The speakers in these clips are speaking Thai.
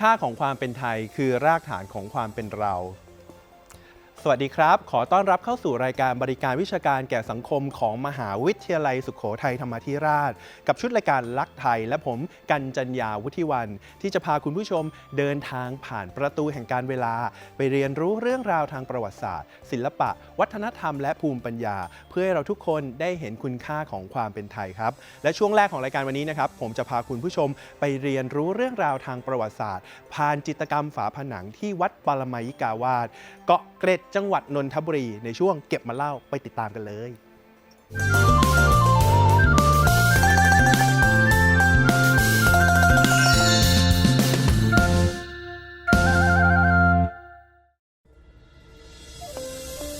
ค่าของความเป็นไทยคือรากฐานของความเป็นเรา สวัสดีครับ ขอต้อนรับเข้าสู่รายการบริการวิชาการแก่สังคมของมหาวิทยาลัยสุขโขทัยธรรมาธิราช กับชุดรายการลักไทย และผมกันจัญญาวุฒิวัน ที่จะพาคุณผู้ชมเดินทางผ่านประตูแห่งการเวลา ไปเรียนรู้เรื่องราวทางประวัติศาสตร์ ศิลปะ วัฒนธรรมและภูมิปัญญา เพื่อให้เราทุกคนได้เห็นคุณค่าของความเป็นไทยครับ และช่วงแรกของรายการวันนี้นะครับผมจะพาคุณผู้ชมไปเรียนรู้เรื่องราวทางประวัติศาสตร์ ผ่านจิตรกรรมฝาผนังที่วัดปรมัยกาวาสเกาะเกร็ดจังหวัดนนทบุรีในช่วงเก็บมาเล่าไปติดตามกันเลย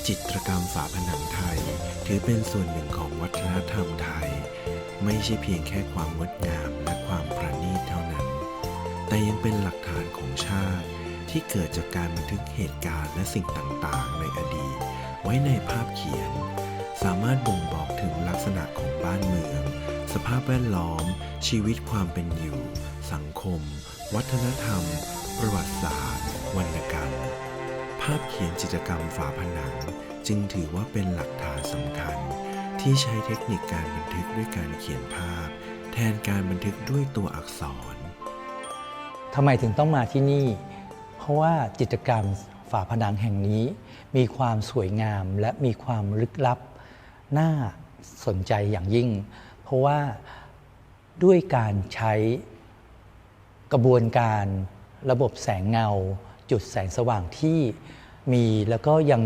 จิตรกรรมฝาผนังไทย ถือเป็นส่วนหนึ่งของวัฒนธรรมไทย ไม่ใช่เพียงแค่ความงดงามและความประณีตเท่านั้น แต่ยังเป็นหลักฐานของชาติ ที่เกิดจากการบันทึกเหตุการณ์และสิ่งต่างๆ ในอดีต ไว้ในภาพเขียน สามารถบ่งบอกถึงลักษณะของบ้านเมือง สภาพแวดล้อม ชีวิตความเป็นอยู่ สังคม วัฒนธรรม ประวัติศาสตร์ วรรณกรรม ภาพเขียนจิตรกรรมฝาผนัง จึงถือว่าเป็นหลักฐานสำคัญ ที่ใช้เทคนิคการบันทึกด้วยการเขียนภาพ แทนการบันทึกด้วยตัวอักษรทำไมถึงต้องมาที่นี่ เพราะว่าจิตรกรรมฝาผนังแห่งนี้ มีความสวยงามและมีความลึกลับน่าสนใจอย่างยิ่ง เพราะว่าด้วยการใช้กระบวนการระบบแสงเงา จุดแสงสว่างที่มีแล้วก็ยัง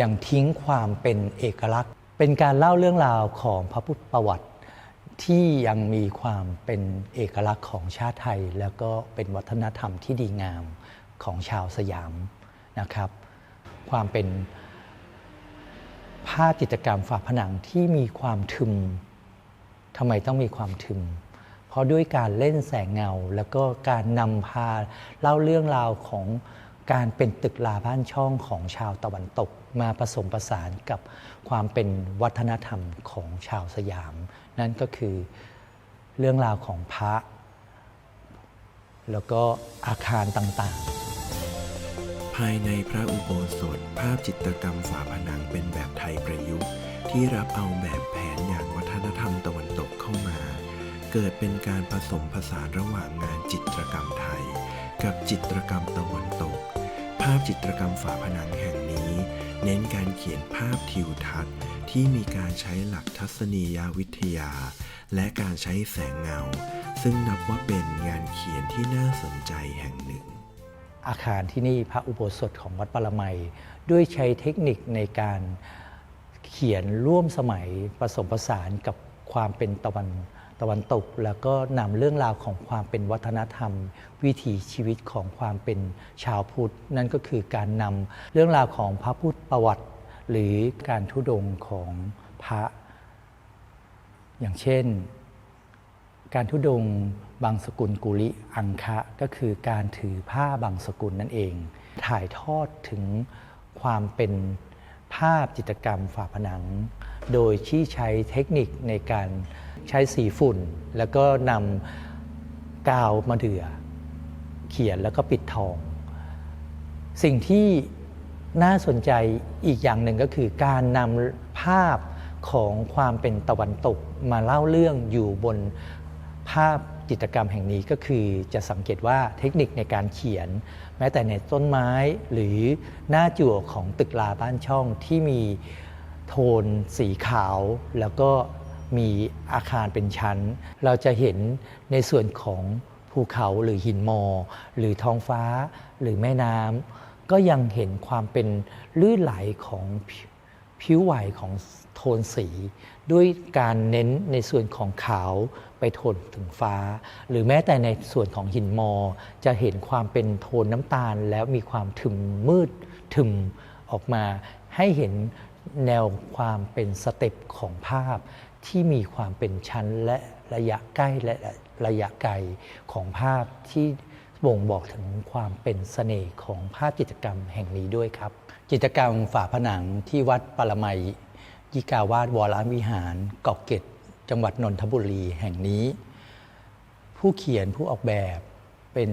ยังทิ้งความเป็นเอกลักษณ์ เป็นการเล่าเรื่องราวของพระพุทธประวัติที่ยังมีความเป็นเอกลักษณ์ของชาติไทย แล้วก็เป็นวัฒนธรรมที่ดีงาม ของชาวสยามนะครับ ความเป็นภาจิตรกรรมฝาผนังที่มีความทึมทำไมต้องมีความทึม เพราะด้วยการเล่นแสงเงา แล้วก็การนำพาเล่าเรื่องราวของการเป็นตึกลาบ้านช่องของชาวตะวันตก มาผสมผสานกับความเป็นวัฒนธรรมของชาวสยาม นั่นก็คือเรื่องราวของพระ แล้วก็อาคารต่างๆ ภายในพระอุโบสถ ภาพจิตรกรรมฝาผนังเป็นแบบไทยประยุกต์ ที่รับเอาแบบแผนอย่างวัฒนธรรมตะวันตกเข้ามา เกิดเป็นการผสมผสานระหว่างงานจิตรกรรมไทย กับจิตรกรรมตะวันตก ภาพจิตรกรรมฝาผนังแห่งนี้ เน้นการเขียนภาพทิวทัศน์ ที่มีการใช้หลักทัศนียวิทยา และการใช้แสงเงา ซึ่งนับว่าเป็นงานเขียนที่น่าสนใจแห่งหนึ่ง อาคารที่นี่พระอุโบสถของวัดปรมัย ด้วยใช้เทคนิคในการเขียนร่วมสมัยผสมผสานกับความเป็นตะวันตะวันตก แล้วก็นำเรื่องราวของความเป็นวัฒนธรรม วิถีชีวิตของความเป็นชาวพุทธ นั่นก็คือการนำเรื่องราวของพระพุทธประวัติ หรือการทุดงของพระ อย่างเช่น การทุดงบางสกุลกุลิอังคะก็คือการถือผ้าบางสกุลนั่นเอง ถ่ายทอดถึงความเป็นภาพจิตรกรรมฝาผนัง โดยที่ใช้เทคนิคในการใช้สีฝุ่น แล้วก็นำกาวมาเดือ เขียนแล้วก็ปิดทอง สิ่งที่น่าสนใจอีกอย่างหนึ่งก็คือการนำภาพของความเป็นตะวันตกมาเล่าเรื่องอยู่บน ภาพจิตรกรรมแห่งนี้ก็คือจะสังเกตว่าเทคนิคในการเขียน แม้แต่ในต้นไม้หรือหน้าจั่วของตึกลาบ้านช่องที่มีโทนสีขาว แล้วก็มีอาคารเป็นชั้น เราจะเห็นในส่วนของภูเขาหรือหินมอ หรือท้องฟ้าหรือแม่น้ำก็ยังเห็นความเป็นลื่นไหลของผิวผิวไหวของโทนสี ด้วยการเน้นในส่วนของขาว ไปโทนถึงฟ้า หรือแม้แต่ในส่วนของหินมอ จะเห็นความเป็นโทนน้ำตาล แล้วมีความถึมมืดถึมออกมา ให้เห็นแนวความเป็นสเต็ปของภาพที่มีความเป็นชั้นและระยะใกล้และระยะไกลของภาพที่บ่งบอกถึงความเป็นเสน่ห์ของภาพจิตรกรรมแห่งนี้ด้วยครับ จิตรกรรมฝาผนังที่วัดปรมัยยิกาวาสวรวิหารเกาะเกร็ด จังหวัดนนทบุรีแห่งนี้ ผู้เขียนผู้ออกแบบเป็น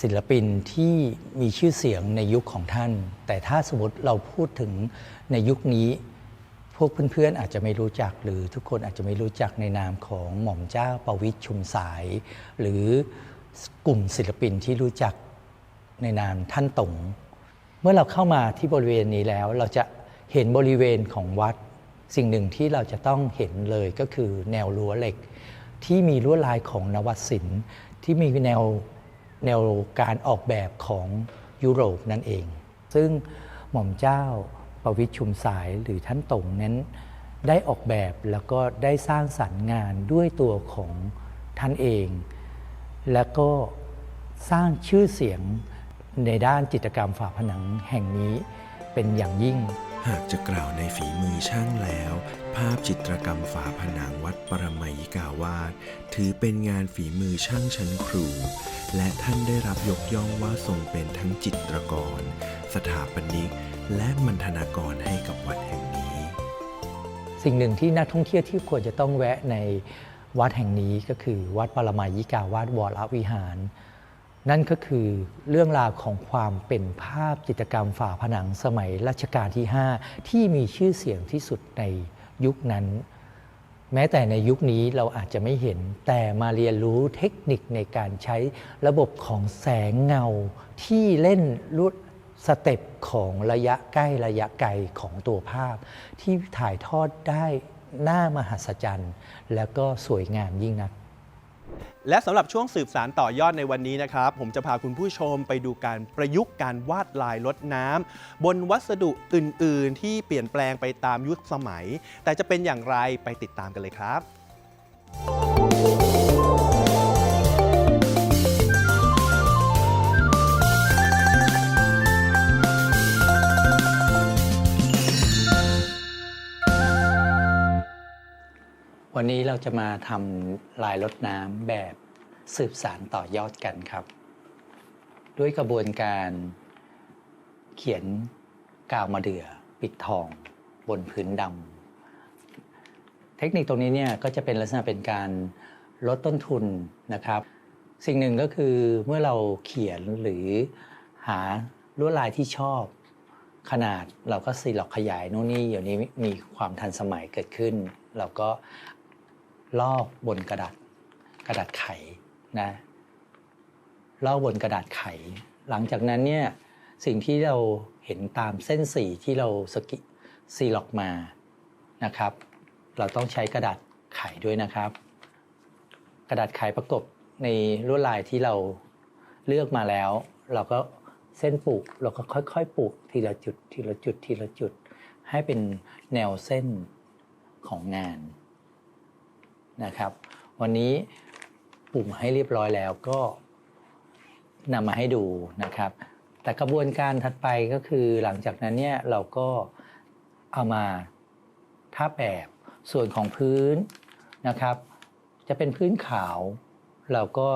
ศิลปินที่มีชื่อเสียงในยุคของท่าน แต่ถ้าสมมติเราพูดถึงในยุคนี้ พวกเพื่อนๆอาจจะไม่รู้จัก หรือทุกคนอาจจะไม่รู้จักในนามของหม่อมเจ้าประวิตรชุมสาย หรือกลุ่มศิลปินที่รู้จักในนามท่านตงเมื่อเราเข้ามาที่บริเวณนี้แล้ว เราจะเห็นบริเวณของวัด สิ่งหนึ่งที่เราจะต้องเห็นเลยก็คือแนวรั้วเหล็ก ที่มีลวดลายของนวัตศิลป์ที่มีแนวแนวการออกแบบของยุโรปนั่นเอง ซึ่งหม่อมเจ้าประวิชุมสายหรือท่านตงนั้นได้ออกแบบแล้วก็ได้สร้างสรรค์งานด้วยตัวของท่านเอง แล้วก็สร้างชื่อเสียงในด้านจิตรกรรมฝาผนังแห่งนี้เป็นอย่างยิ่ง หากจะกล่าวในฝีมือช่างแล้ว ภาพจิตรกรรมฝาผนังวัดปรมัยยิกาวาสถือเป็นงานฝีมือช่างชั้นครู และท่านได้รับยกย่องว่าทรงเป็นทั้งจิตรกร สถาปนิก และมันธนากรให้กับวัดแห่งนี้ สิ่งหนึ่งที่นักท่องเที่ยวที่ควรจะต้องแวะในวัดแห่งนี้ก็คือวัดปรมายิกาวาสวรวิหาร นั่นก็คือเรื่องราวของความเป็นภาพจิตรกรรมฝาผนังสมัยรัชกาลที่ 5 ที่มีชื่อเสียงที่สุดในยุคนั้น แม้แต่ในยุคนี้เราอาจจะไม่เห็น แต่มาเรียนรู้เทคนิคในการใช้ระบบของแสงเงาที่เล่นรุดสเต็ปของระยะใกล้ระยะไกลของตัวภาพ ที่ถ่ายทอดได้หน่ามหัศจรรย์ แล้วก็สวยงามยิ่งนัก และสำหรับช่วงสืบสารต่อยอดในวันนี้นะครับ ผมจะพาคุณผู้ชมไปดูการประยุกต์การวาดลายลดน้ำบนวัสดุอื่น ๆ ที่เปลี่ยนแปลงไปตามยุคสมัย แต่จะเป็นอย่างไรไปติดตามกันเลยครับ วันนี้เราจะมาทำลายรดน้ำแบบสืบสารต่อยอดกันครับ ด้วยกระบวนการเขียนกาวมาเดือปิดทองบนพื้นดำเทคนิคตรงนี้เนี่ยก็จะเป็นลักษณะเป็นการลดต้นทุนนะครับ สิ่งหนึ่งก็คือเมื่อเราเขียนหรือหาลวดลายที่ชอบขนาดเราก็ซีล็อกขยายโน่นนี่เดี๋ยวนี้มีความทันสมัยเกิดขึ้น เราก็ ลอกบนกระดาษกระดาษไขนะลอกบนกระดาษไข หลังจากนั้นเนี่ยสิ่งที่เราเห็นตามเส้นสีที่เราสกิซีล็อกมานะครับ เราต้องใช้กระดาษไขด้วยนะครับ กระดาษไขประกบในลวดลายที่เราเลือกมาแล้ว เราก็เส้นปลูกเราก็ค่อยๆปลูกทีละจุดทีละจุดทีละจุด ให้เป็นแนวเส้นของงาน นะครับ วันนี้ปลูกมให้เรียบร้อยแล้วก็นำมาให้ดูนะครับ แต่กระบวนการถัดไปก็คือหลังจากนั้นเนี่ยเราก็เอามาทาแบบส่วนของพื้นนะครับ จะเป็นพื้นขาว เราก็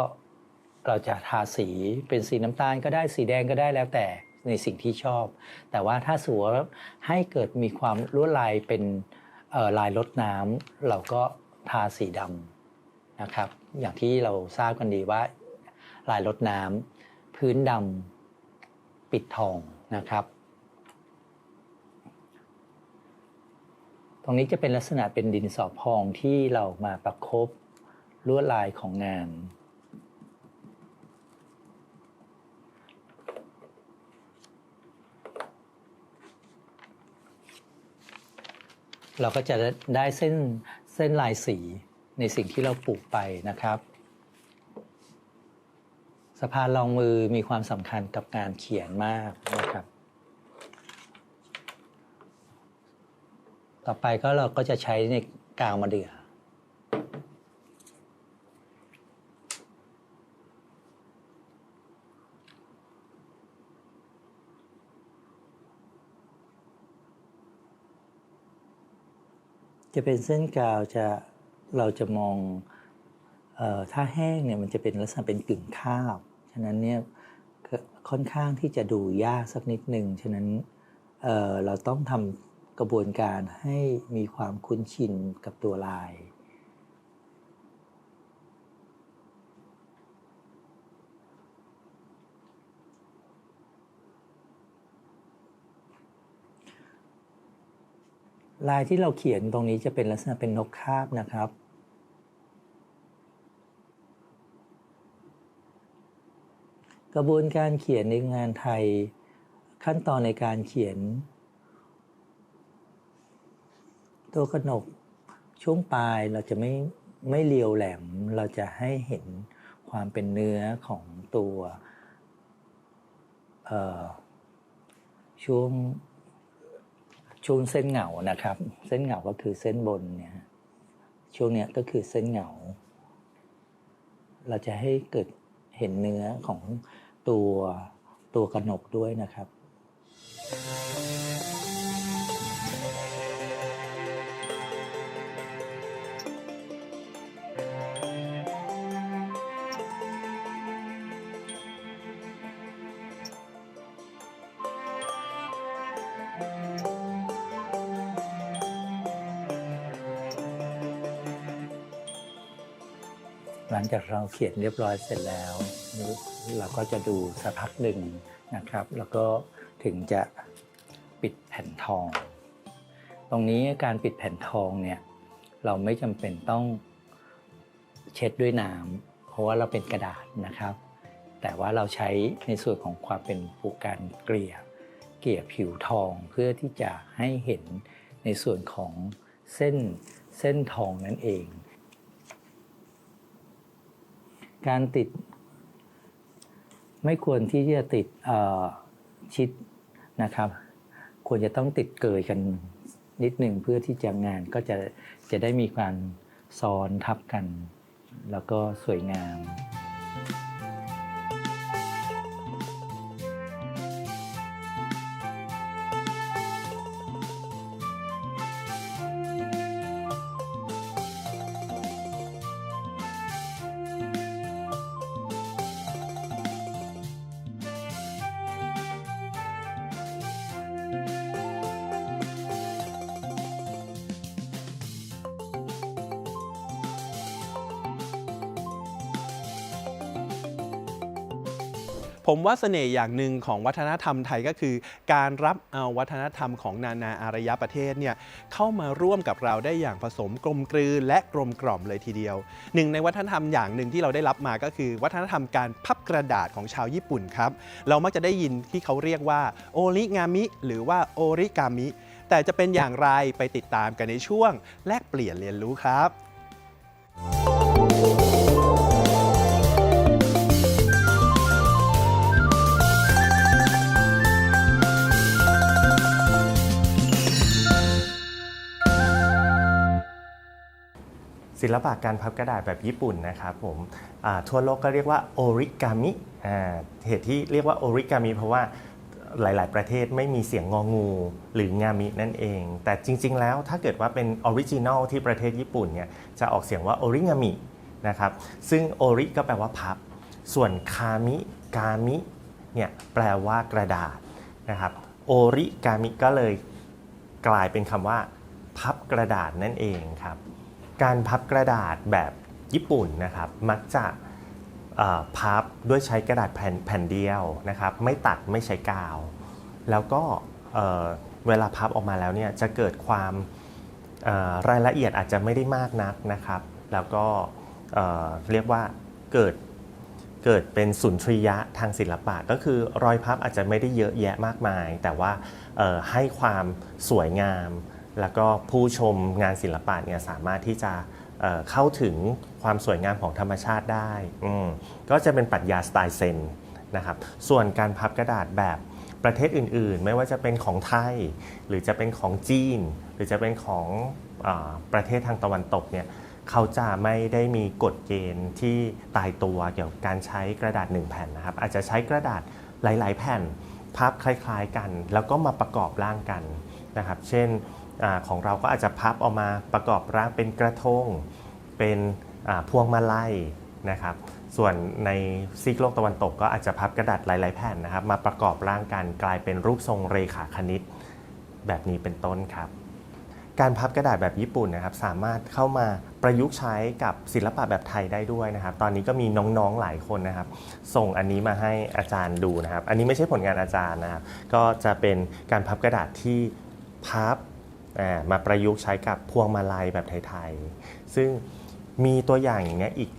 เราจะทาสีเป็นสีน้ำตาลก็ได้สีแดงก็ได้แล้วแต่ในสิ่งที่ชอบ แต่ว่าถ้าสวให้เกิดมีความลวดลายเป็นลายลดน้ำเราก็ ทาสีดำนะครับ อย่างที่เราทราบกันดีว่า ลายลดน้ำพื้นดำปิดทองนะครับ ตรงนี้จะเป็นลักษณะเป็นดินสอพองที่เรามาประครบลวดลายของงานเราก็จะได้เส้น เส้นลายสีในสิ่งที่เราปลูกไปนะครับสะพานรองมือมีความสำคัญกับการเขียนมากนะครับ ต่อไปก็เราก็จะใช้ในกาวมาเดือ จะเป็นเส้นกาวจะเราจะมองออถ้าแห้งเนี่ยมันจะเป็นลักษณะเป็นกึ่งข้าว ฉะนั้นเนี่ยค่อนข้างที่จะดูยากสักนิดหนึ่งฉะนั้นเเราต้องทำกระบวนการให้มีความคุ้นชินกับตัวลาย ลายที่เราเขียนตรงนี้จะเป็นลักษณะเป็นนกคาบนะครับ กระบวนการเขียนในงานไทย ขั้นตอนในการเขียน ตัวกระหนกช่วงปลายเราจะไม่ไม่เรียวแหลมเราจะให้เห็นความเป็นเนื้อของตัวช่วง ช่วงเส้นเหงานะครับ เส้นเหงาก็คือเส้นบนเนี่ยช่วงเนี้ยก็คือเส้นเหงา เราจะให้เกิดเห็นเนื้อของตัวตัวกระหนกด้วยนะครับ หลังจากเราเขียนเรียบร้อยเสร็จแล้ว เราก็จะดูสักพักหนึ่งนะครับ แล้วก็ถึงจะปิดแผ่นทอง ตรงนี้การปิดแผ่นทองเนี่ยเราไม่จำเป็นต้องเช็ดด้วยน้ำเพราะว่าเราเป็นกระดาษนะครับ แต่ว่าเราใช้ในส่วนของความเป็นผูการเกลี่ยเกลี่ยผิวทองเพื่อที่จะให้เห็นในส่วนของเส้นเส้นทองนั่นเอง การติด ไม่ควรที่จะติดชิดนะครับ ควรจะต้องติดเกยกันนิดหนึ่งเพื่อที่จะงานก็จะจะได้มีการซ้อนทับกัน แล้วก็สวยงาม ผมว่าเสน่ห์อย่างหนึ่งของวัฒนธรรมไทยก็คือ การรับเอาวัฒนธรรมของนานาอารยประเทศเนี่ยเข้ามาร่วมกับเราได้อย่างผสมกลมกลืนและกลมกล่อมเลยทีเดียว หนึ่งในวัฒนธรรมอย่างหนึ่งที่เราได้รับมาก็คือ วัฒนธรรมการพับกระดาษของชาวญี่ปุ่นครับ เรามักจะได้ยินที่เขาเรียกว่าโอริงามิ หรือว่าโอริกามิ แต่จะเป็นอย่างไรไปติดตามกันในช่วง แลกเปลี่ยนเรียนรู้ครับ ศิลปะการพับกระดาษแบบญี่ปุ่นนะครับผมทั่วโลกก็เรียกว่าโอริกามิเหตุที่เรียกว่าโอริกามิเพราะว่าหลาย ๆ ประเทศไม่มีเสียงงองูหรืองามินั่นเอง แต่จริง ๆ แล้วถ้าเกิดว่าเป็นออริจินอลที่ประเทศญี่ปุ่นเนี่ยจะออกเสียงว่าโอริงามินะครับซึ่งโอริก็แปลว่าพับ ส่วนคามิกามิเนี่ยแปลว่ากระดาษนะครับโอริกามิก็เลยกลายเป็นคำว่า พับกระดาษนั่นเองครับ การพับกระดาษแบบญี่ปุ่นนะครับมักจะพับด้วยใช้กระดาษแผ่นแผ่นเดียวนะครับไม่ตัดไม่ใช้กาว แล้วก็เเวลาพับออกมาแล้วเนี่ยจะเกิดความรายละเอียดอาจจะไม่ได้มากนักนะครับ แล้วก็เอ่อเรียกว่าเกิดเกิดเป็นสุนทรียะทางศิลปะ ก็คือรอยพับอาจจะไม่ได้เยอะแยะมากมาย แต่ว่าให้ความสวยงาม แล้วก็ผู้ชมงานศิลปะเนี่ยสามารถที่จะเเข้าถึงความสวยงามของธรรมชาติได้ก็จะเป็นปรัชญาสไตล์เซนนะครับส่วนการพับกระดาษแบบประเทศอื่น ๆ ไม่ว่าจะเป็นของไทย หรือจะเป็นของจีน หรือจะเป็นของอประเทศทางตะวันตกเนี่ยเขาจะไม่ได้มีกฎเกณฑ์ที่ตายตัวเกี่ยวกับการใช้กระดาษหนึ่งแผ่นนะครับ อาจจะใช้กระดาษหลาย ๆ แผ่นพับคล้าย ๆ กัน แล้วก็มาประกอบร่างกันนะครับ เช่น อของเราก็อาจจะพับออกมาประกอบร่างเป็นกระทง เป็นพวงมาลัยนะครับ ส่วนในซีกโลกตะวันตกก็อาจจะพับกระดาษหลาย ๆ แผ่นนะครับ มาประกอบร่างกันกลายเป็นรูปทรงเรขาคณิต แบบนี้เป็นต้นครับการพับกระดาษแบบญี่ปุ่นนะครับสามารถเข้ามาประยุกต์ใช้กับศิลปะแบบไทยได้ด้วยนะครับ ตอนนี้ก็มีน้องๆหลายคนนะครับ ส่งอันนี้มาให้อาจารย์ดูนะครับ อันนี้ไม่ใช่ผลงานอาจารย์นะครับ ก็จะเป็นการพับกระดาษที่พับ มาประยุกต์ใช้กับพวงมาลัยแบบไทยๆ ซึ่งมีตัวอย่างอย่างเงี้ยอีก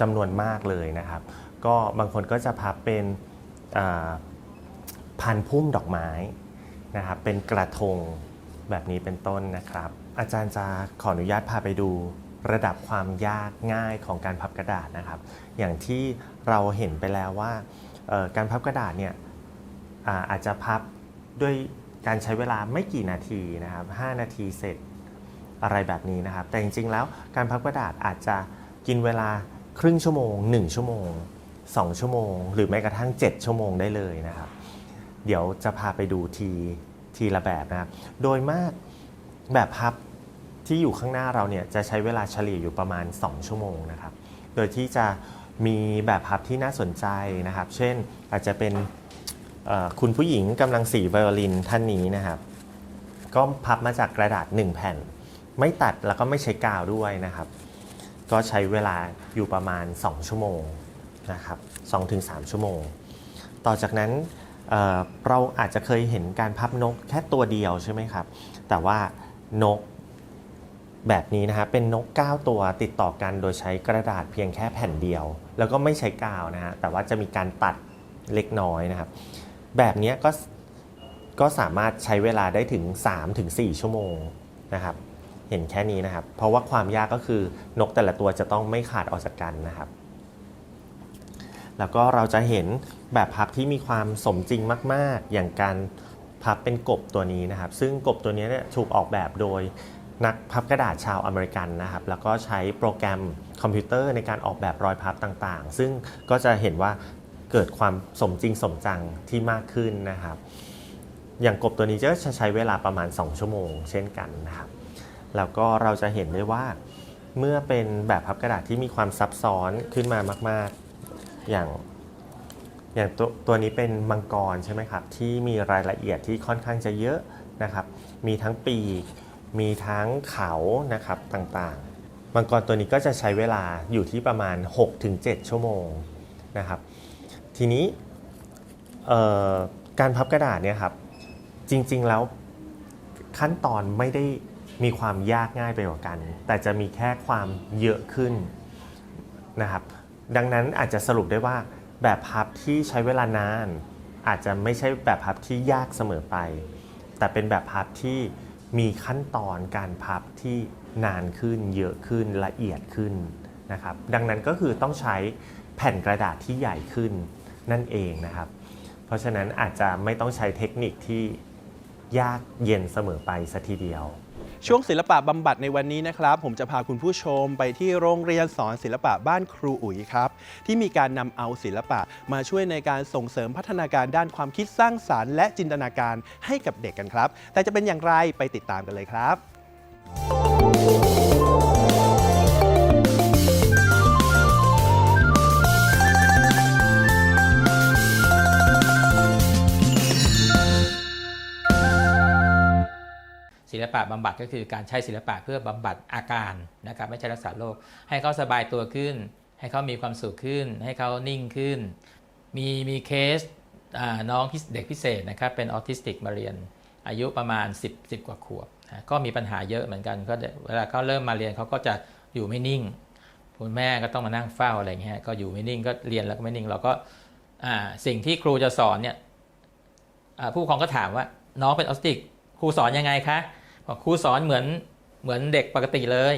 จำนวนมากเลยนะครับ ก็บางคนก็จะพับเป็นพันพุ่มดอกไม้นะครับ เป็นกระทงแบบนี้เป็นต้นนะครับ อาจารย์จะขออนุญาตพาไปดูระดับความยากง่ายของการพับกระดาษนะครับ อย่างที่เราเห็นไปแล้วว่าการพับกระดาษเนี่ยอาจจะพับด้วย การใช้เวลาไม่กี่นาทีนะครับ 5 นาทีเสร็จอะไรแบบนี้นะครับ แต่จริงๆแล้วการพับกระดาษอาจจะกินเวลาครึ่งชั่วโมง 1 ชั่วโมง 2 ชั่วโมง หรือแม้กระทั่ง 7 ชั่วโมงได้เลยนะครับ เดี๋ยวจะพาไปดูทีทีละแบบนะครับ โดยมากแบบพับที่อยู่ข้างหน้าเราเนี่ยจะใช้เวลาเฉลี่ยอยู่ประมาณ 2 ชั่วโมงนะครับ โดยที่จะมีแบบพับที่น่าสนใจนะครับ เช่นอาจจะเป็น คุณผู้หญิงกำลังสีไวโอลินท่านนี้นะครับ ก็พับมาจากกระดาษ 1 แผ่น ไม่ตัดแล้วก็ไม่ใช้กาวด้วยนะครับ ก็ใช้เวลาอยู่ประมาณ 2 ชั่วโมงนะครับ2-3 ชั่วโมง ต่อจากนั้นเเราอาจจะเคยเห็นการพับนกแค่ตัวเดียวใช่ไหมครับ แต่ว่านกแบบนี้นะครับเป็นนก 9 ตัวติดต่อกันโดยใช้กระดาษเพียงแค่แผ่นเดียว แล้วก็ไม่ใช้กาวนะฮะแต่ว่าจะมีการตัดเล็กน้อยนะครับ แบบนี้ก็ก็สามารถใช้เวลาได้ถึง 3-4 ชั่วโมงนะครับ เห็นแค่นี้นะครับ เพราะว่าความยากก็คือนกแต่ละตัวจะต้องไม่ขาดออกจากกันนะครับ แล้วก็เราจะเห็นแบบพับที่มีความสมจริงมาก ๆ อย่างการพับเป็นกบตัวนี้นะครับ ซึ่งกบตัวนี้เนี่ยถูกออกแบบโดยนักพับกระดาษชาวอเมริกันนะครับ แล้วก็ใช้โปรแกรมคอมพิวเตอร์ในการออกแบบรอยพับต่างๆ ซึ่งก็จะเห็นว่า เกิดความสมจริงสมจังที่มากขึ้นนะครับ อย่างกบตัวนี้จะใช้เวลาประมาณ 2 ชั่วโมง เช่นกันนะครับ แล้วก็เราจะเห็นได้ว่าเมื่อเป็นแบบพับกระดาษที่มีความซับซ้อนขึ้นมามาก ๆ อย่างอย่างตัวตัวนี้เป็นมังกรใช่ไหมครับ ที่มีรายละเอียดที่ค่อนข้างจะเยอะนะครับ มีทั้งปีกมีทั้งเขานะครับต่างๆ มังกรตัวนี้ก็จะใช้เวลาอยู่ที่ประมาณ 6-7 ชั่วโมงนะครับ ทีนี้การพับกระดาษเนี่ยครับจริง ๆแล้วขั้นตอนไม่ได้มีความยากง่ายไปกว่ากัน แต่จะมีแค่ความเยอะขึ้นนะครับ ดังนั้นอาจจะสรุปได้ว่าแบบพับที่ใช้เวลานาน อาจจะไม่ใช่แบบพับที่ยากเสมอไป แต่เป็นแบบพับที่มีขั้นตอนการพับที่นานขึ้น เยอะขึ้นละเอียดขึ้นนะครับ ดังนั้นก็คือต้องใช้แผ่นกระดาษที่ใหญ่ขึ้น นั่นเองนะครับ เพราะฉะนั้นอาจจะไม่ต้องใช้เทคนิคที่ยากเย็นเสมอไปสัทีเดียว ช่วงศิลปะบำบัดในวันนี้นะครับ ผมจะพาคุณผู้ชมไปที่โรงเรียนสอนศิลปะบ้านครูอุ๋ยครับ ที่มีการนำเอาศิลปะมาช่วยในการส่งเสริมพัฒนาการด้านความคิดสร้างสารรค์และจินตนาการให้กับเด็กกันครับ แต่จะเป็นอย่างไรไปติดตามกันเลยครับ ศิลปะบำบัดก็คือการใช้ศิลปะเพื่อบำบัดอาการนะครับไม่ใช่รักษาโรคให้เขาสบายตัวขึ้น ให้เขามีความสุขขึ้น ให้เขานิ่งขึ้น มีมีเคสน้องเด็กพิเศษนะครับเป็นออทิสติกมาเรียน อายุประมาณ 10 10 กว่าขวบนะก็มีปัญหาเยอะเหมือนกันก็เวลาเขาเริ่มมาเรียนเขาก็จะอยู่ไม่นิ่งคุณแม่ก็ต้องมานั่งเฝ้าอะไรเงี้ยก็อยู่ไม่นิ่งก็เรียนแล้วก็ไม่นิ่งเราก็าสิ่งที่ครูจะสอนเนี่ยผู้ปกครองก็ถามว่าน้องเป็นออทิสติกครูสอนยังไงคะ ครูสอนเหมือนเหมือนเด็กปกติเลย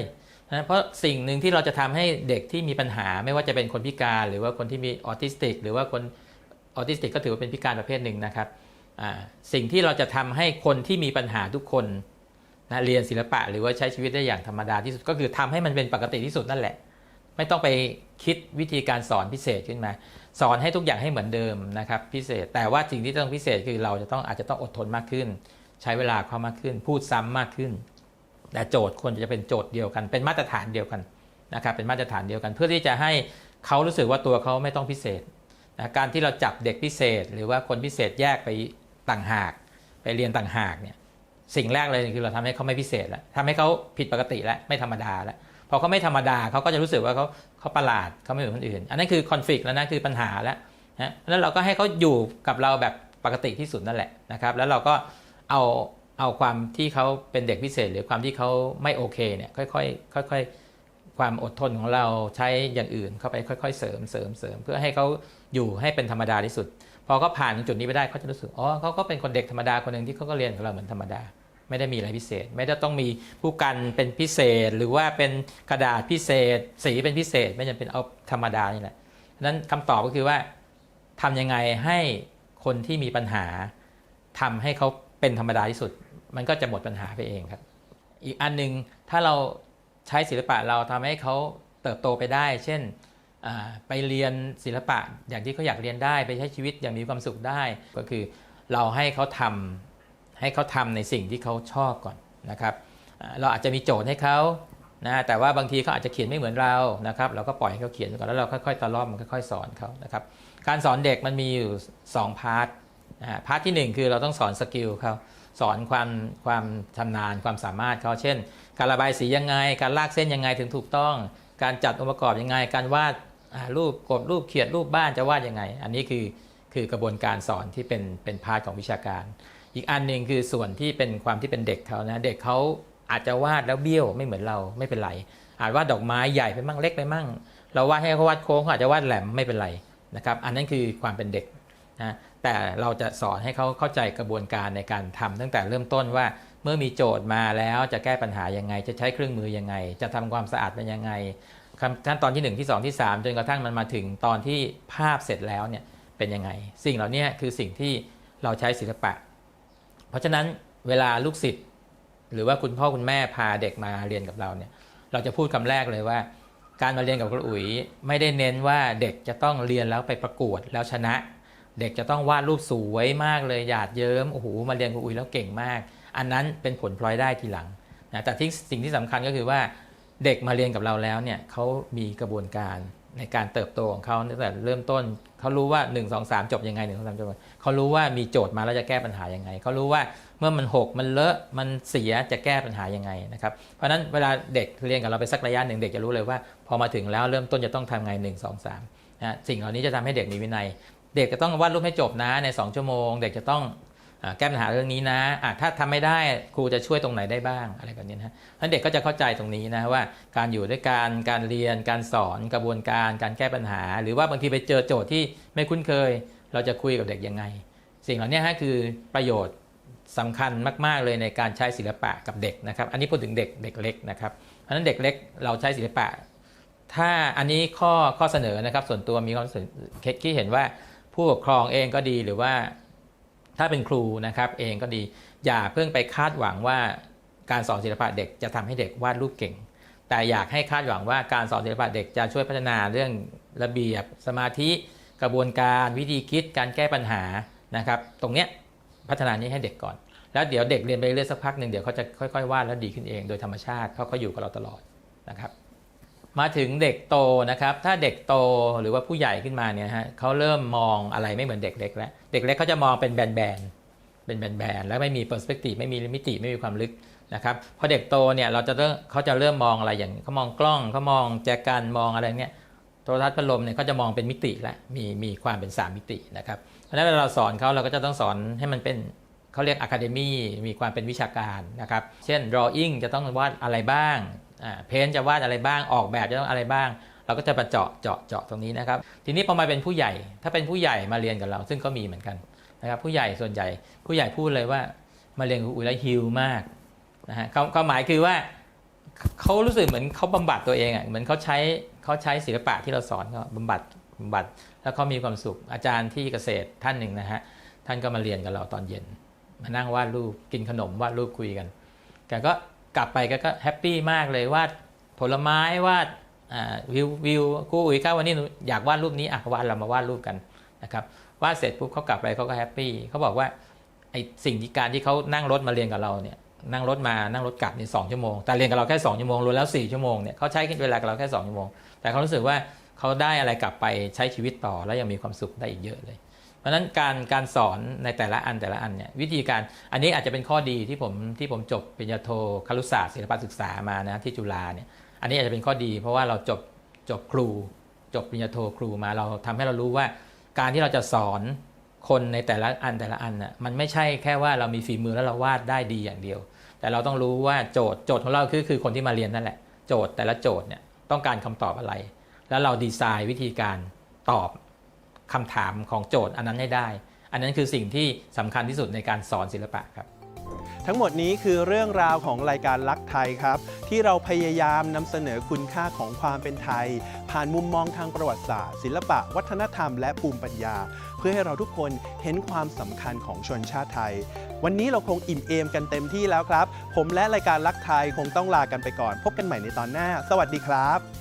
นะเพราะสิ่งหนึ่งที่เราจะทำให้เด็กที่มีปัญหา ไม่ว่าจะเป็นคนพิการ หรือว่าคนที่มีออทิสติก หรือว่าคนออทิสติกก็ถือว่าเป็นพิการประเภทหนึ่งนะครับสิ่งที่เราจะทำให้คนที่มีปัญหาทุกคนนะเรียนศิลปะหรือว่าใช้ชีวิตได้อย่างธรรมดาที่สุดก็คือทำให้มันเป็นปกติที่สุดนั่นแหละ ไม่ต้องไปคิดวิธีการสอนพิเศษขึ้นมา สอนให้ทุกอย่างให้เหมือนเดิมนะครับพิเศษแต่ว่าสิ่งที่ต้องพิเศษคือเราจะต้องอาจจะต้องอดทนมากขึ้น ใช้เวลาเขามากขึ้น พูดซ้ำมากขึ้น แต่โจทย์ควรจะเป็นโจทย์เดียวกัน เป็นมาตรฐานเดียวกันนะครับเป็นมาตรฐานเดียวกัน เพื่อที่จะให้เขารู้สึกว่าตัวเขาไม่ต้องพิเศษนะการที่เราจับเด็กพิเศษ หรือว่าคนพิเศษแยกไปต่างหาก ไปเรียนต่างหากเนี่ยสิ่งแรกเลยคือเราทำให้เขาไม่พิเศษแล้วทำให้เขาผิดปกติแล้วไม่ธรรมดาแล้วพอเขาไม่ธรรมดาเขาก็จะรู้สึกว่าเขาเขาประหลาดเขาไม่เหมือนคนอื่น อันนั้นคือคอนฟ lict แล้วนะคือปัญหาแล้วนะแล้วเราก็ให้เขาอยู่กับเราแบบปกติที่สุดนั่นแหละนะครับ แล้วเราก็ เอาเอาความที่เขาเป็นเด็กพิเศษ หรือความที่เขาไม่โอเคเนี่ยค่อยๆค่อยๆความอดทนของเราใช้อย่างอื่นเข้าไปค่อย ๆ เสริมเสริมเสริมเพื่อให้เขาอยู่ให้เป็นธรรมดาที่สุด พอเขาผ่านจุดนี้ไปได้เขาจะรู้สึกอ๋อเขาก็เป็นคนเด็กธรรมดาคนหนึ่งที่เขาก็เรียนกับเราเหมือนธรรมดา ไม่ได้มีอะไรพิเศษ ไม่ได้ต้องมีผู้กันเป็นพิเศษ หรือว่าเป็นกระดาษพิเศษ สีเป็นพิเศษ ไม่จำเป็นเอาธรรมดานี่แหละนั้นคำตอบก็คือว่าทำยังไงให้คนที่มีปัญหาทำให้เขา เป็นธรรมดาที่สุด มันก็จะหมดปัญหาไปเองครับ อีกอันหนึ่งถ้าเราใช้ศิลปะเราทำให้เขาเติบโตไปได้ เช่นไปเรียนศิลปะอย่างที่เขาอยากเรียนได้ไปใช้ชีวิตอย่างมีความสุขได้ ก็คือเราให้เขาทำให้เขาทำในสิ่งที่เขาชอบก่อนนะครับ เราอาจจะมีโจทย์ให้เขานะแต่ว่าบางทีเขาอาจจะเขียนไม่เหมือนเรานะครับ เราก็ปล่อยให้เขาเขียนก่อนแล้วเราค่อยๆตะล่อมค่อยๆสอนเขานะครับ การสอนเด็กมันมีอยู่2พาร์ท นะฮะพาร์ทที่หนึ่งคือเราต้องสอนสกิลเขาสอนความความชำนาญความสามารถเขาเช่น การระบายสียังไง การลากเส้นยังไงถึงถูกต้อง การจัดองค์ประกอบยังไง การวาดรูปกดรูปเขียนรูปบ้านจะวาดยังไง อันนี้คือคือกระบวนการสอนที่เป็นเป็นพาร์ทของวิชาการ อีกอันหนึ่งคือส่วนที่เป็นความที่เป็นเด็กเขานะเด็กเขาอาจจะวาดแล้วเบี้ยวไม่เหมือนเราไม่เป็นไรอาจวาดดอกไม้ใหญ่ไปมั่งเล็กไปมั่ง เราวาดให้เขาวาดโค้งเขาอาจจะวาดแหลมไม่เป็นไรนะครับ อันนั้นคือความเป็นเด็กนะ แต่เราจะสอนให้เขาเข้าใจกระบวนการในการทำตั้งแต่เริ่มต้นว่าเมื่อมีโจทย์มาแล้วจะแก้ปัญหายังไง จะใช้เครื่องมือยังไง จะทำความสะอาดเป็นยังไงขั้นตอนที่ 1 ที่ 2 ที่ 3 จนกระทั่งมันมาถึงตอนที่ภาพเสร็จแล้วเนี่ยเป็นยังไง สิ่งเหล่านี้คือสิ่งที่เราใช้ศิลปะ เพราะฉะนั้นเวลาลูกศิษย์หรือว่าคุณพ่อคุณแม่พาเด็กมาเรียนกับเราเนี่ยเราจะพูดคำแรกเลยว่า การมาเรียนกับครูอุ๋ยไม่ได้เน้นว่าเด็กจะต้องเรียนแล้วไปประกวดแล้วชนะ เด็กจะต้องวาดรูปสวยมากเลยหยาดเยิ้มโอ้โหมาเรียนครูอุ๋ยแล้วเก่งมาก อันนั้นเป็นผลพลอยได้ทีหลังนะแต่ที่สิ่งที่สำคัญก็คือว่าเด็กมาเรียนกับเราแล้วเนี่ยเขามีกระบวนการในการเติบโตของเขาตั้งแต่เริ่มต้นเขารู้ว่า 1 2 3 จบยังไง1 2 3จบยังไงเขารู้ว่ามีโจทย์มาแล้วจะแก้ปัญหายังไงเขารู้ว่าเมื่อมันหกมันเลอะมันเสียจะแก้ปัญหายังไงนะครับเพราะฉะนั้นเวลาเด็กเรียนกับเราไปสักระยะหนึ่งเด็กจะรู้เลยว่า พอมาถึงแล้วเริ่มต้นจะต้องทำไง 1 2 3นะสิ่งเหล่านี้จะทำให้เด็กมีวินัย เด็กจะต้องวาดรูปให้จบนะใน 2 ชั่วโมง เด็กจะต้องแก้ปัญหาเรื่องนี้นะะถ้าทำไม่ได้ครูจะช่วยตรงไหนได้บ้างอะไรแบบนี้นะเพราะนั้นเด็กก็จะเข้าใจตรงนี้นะว่าการอยู่ด้วยกันการเรียน การสอนกระบวนการ การแก้ปัญหา หรือว่าบางทีไปเจอโจทย์ที่ไม่คุ้นเคย เราจะคุยกับเด็กยังไง สิ่งเหล่านี้ฮะคือประโยชน์สำคัญมาก ๆ เลยในการใช้ศิลปะกับเด็กนะครับ อันนี้พูดถึงเด็กเด็กเล็กนะครับเพราะนั้นเด็กเล็กเราใช้ศิลปะ ถ้าอันนี้ข้อข้อเสนอนะครับ ส่วนตัวมีความรู้สึกคิดเห็นว่า ผู้ปกครองเองก็ดีหรือว่าถ้าเป็นครูนะครับเองก็ดี อย่าเพิ่งไปคาดหวังว่าการสอนศิลปะเด็กจะทำให้เด็กวาดรูปเก่ง แต่อยากให้คาดหวังว่าการสอนศิลปะเด็กจะช่วยพัฒนาเรื่องระเบียบสมาธิกระบวนการวิธีคิดการแก้ปัญหานะครับ ตรงเนี้ยพัฒนานี้ให้เด็กก่อน แล้วเดี๋ยวเด็กเรียนไปเรื่อยสักพักหนึ่งเดี๋ยวเขาจะค่อยๆวาดแล้วดีขึ้นเอง โดยธรรมชาติเขาเขาอยู่กับเราตลอดนะครับ มาถึงเด็กโตนะครับ ถ้าเด็กโตหรือว่าผู้ใหญ่ขึ้นมาเนี่ยฮะเขาเริ่มมองอะไรไม่เหมือนเด็กเล็กแล้วเด็กเล็กเขาจะมองเป็นแบนๆเป็นแบนๆแล้วไม่มีเปอร์สเปกทีฟไม่มีมิติไม่มีความลึกนะครับพอเด็กโตเนี่ยเราจะเริ่มเขาจะเริ่มมองอะไรอย่างเขามองกล้องเขามองแจกันมองอะไรเนี่ยโทรทัศน์พัดลมเนี่ยเขาจะมองเป็นมิติแล้วมีมีความเป็น 3 มิตินะครับเพราะฉะนั้นเวลาเราสอนเขาเราก็จะต้องสอนให้มันเป็นเขาเรียกอะคาเดมี่มีความเป็นวิชาการนะครับ เช่น drawing จะต้องวาดอะไรบ้าง เพนจะวาดอะไรบ้างออกแบบจะต้องอะไรบ้าง เราก็จะมาเจาะเจาะเจาะตรงนี้นะครับ ทีนี้พอมาเป็นผู้ใหญ่ ถ้าเป็นผู้ใหญ่มาเรียนกับเรา ซึ่งก็มีเหมือนกันนะครับ ผู้ใหญ่ส่วนใหญ่ ผู้ใหญ่พูดเลยว่ามาเรียนกับอุ๋ยแล้วฮิลมากนะฮะเขาเขาหมายคือว่าเขารู้สึกเหมือนเขาบำบัดตัวเองอะเหมือนเขาใช้เขาใช้ศิลปะที่เราสอนเขาบำบัดบำบัด แล้วเขามีความสุขอาจารย์ที่เกษตรท่านหนึ่งนะฮะท่านก็มาเรียนกับเราตอนเย็น มานั่งวาดรูปกินขนมวาดรูปคุยกันแกก็ กลับไปกก็แฮปปี้มากเลยวาดผลไม้วาดวิววิวครูอุ๋ยครับวันนี้อยากวาดรูปนี้อะวาดเรามาวาดรูปกันนะครับวาดเสร็จปุ๊บเขากลับไปเขาก็แฮปปี้เขาบอกว่าไอสิ่งที่การที่เขานั่งรถมาเรียนกับเราเนี่ยนั่งรถมานั่งรถกลับในสองชั่วโมง แต่เรียนกับเราแค่ 2 ชั่วโมงรวมแล้ว 4 ชั่วโมงเนี่ยเขาใช้เวลากับเราแค่ 2 ชั่วโมง แต่เขารู้สึกว่าเขาได้อะไรกลับไปใช้ชีวิตต่อแล้วยังมีความสุขได้อีกเยอะเลย เพราะนั้นการการสอนในแต่ละอันแต่ละอันเนี่ยวิธีการอันนี้อาจจะเป็นข้อดีที่ผมที่ผมจบปริญญาโทครุศาสตร์ศิลปศึกษามานะที่จุฬาเนี่ยอันนี้อาจจะเป็นข้อดีเพราะว่าเราจบจบครู จบปริญญาโทครูมาเราทำให้เรารู้ว่า การที่เราจะสอนคนในแต่ละอันแต่ละอันน่ะมันไม่ใช่แค่ว่าเรามีฝีมือแล้วเราวาดได้ดีอย่างเดียว แต่เราต้องรู้ว่าโจทย์โจทย์ของเราคือคือคนที่มาเรียนนั่นแหละโจทย์แต่ละโจทย์เนี่ยต้องการคำตอบอะไร แล้วเราดีไซน์วิธีการตอบ คำถามของโจทย์อันนั้นให้ได้ อันนั้นคือสิ่งที่สำคัญที่สุดในการสอนศิลปะครับ ทั้งหมดนี้คือเรื่องราวของรายการลักไทยครับ ที่เราพยายามนำเสนอคุณค่าของความเป็นไทย ผ่านมุมมองทางประวัติศาสตร์ ศิลปะ วัฒนธรรมและภูมิปัญญา เพื่อให้เราทุกคนเห็นความสำคัญของชนชาติไทย วันนี้เราคงอิ่มเอมกันเต็มที่แล้วครับ ผมและรายการลักไทยคงต้องลากันไปก่อน พบกันใหม่ในตอนหน้า สวัสดีครับ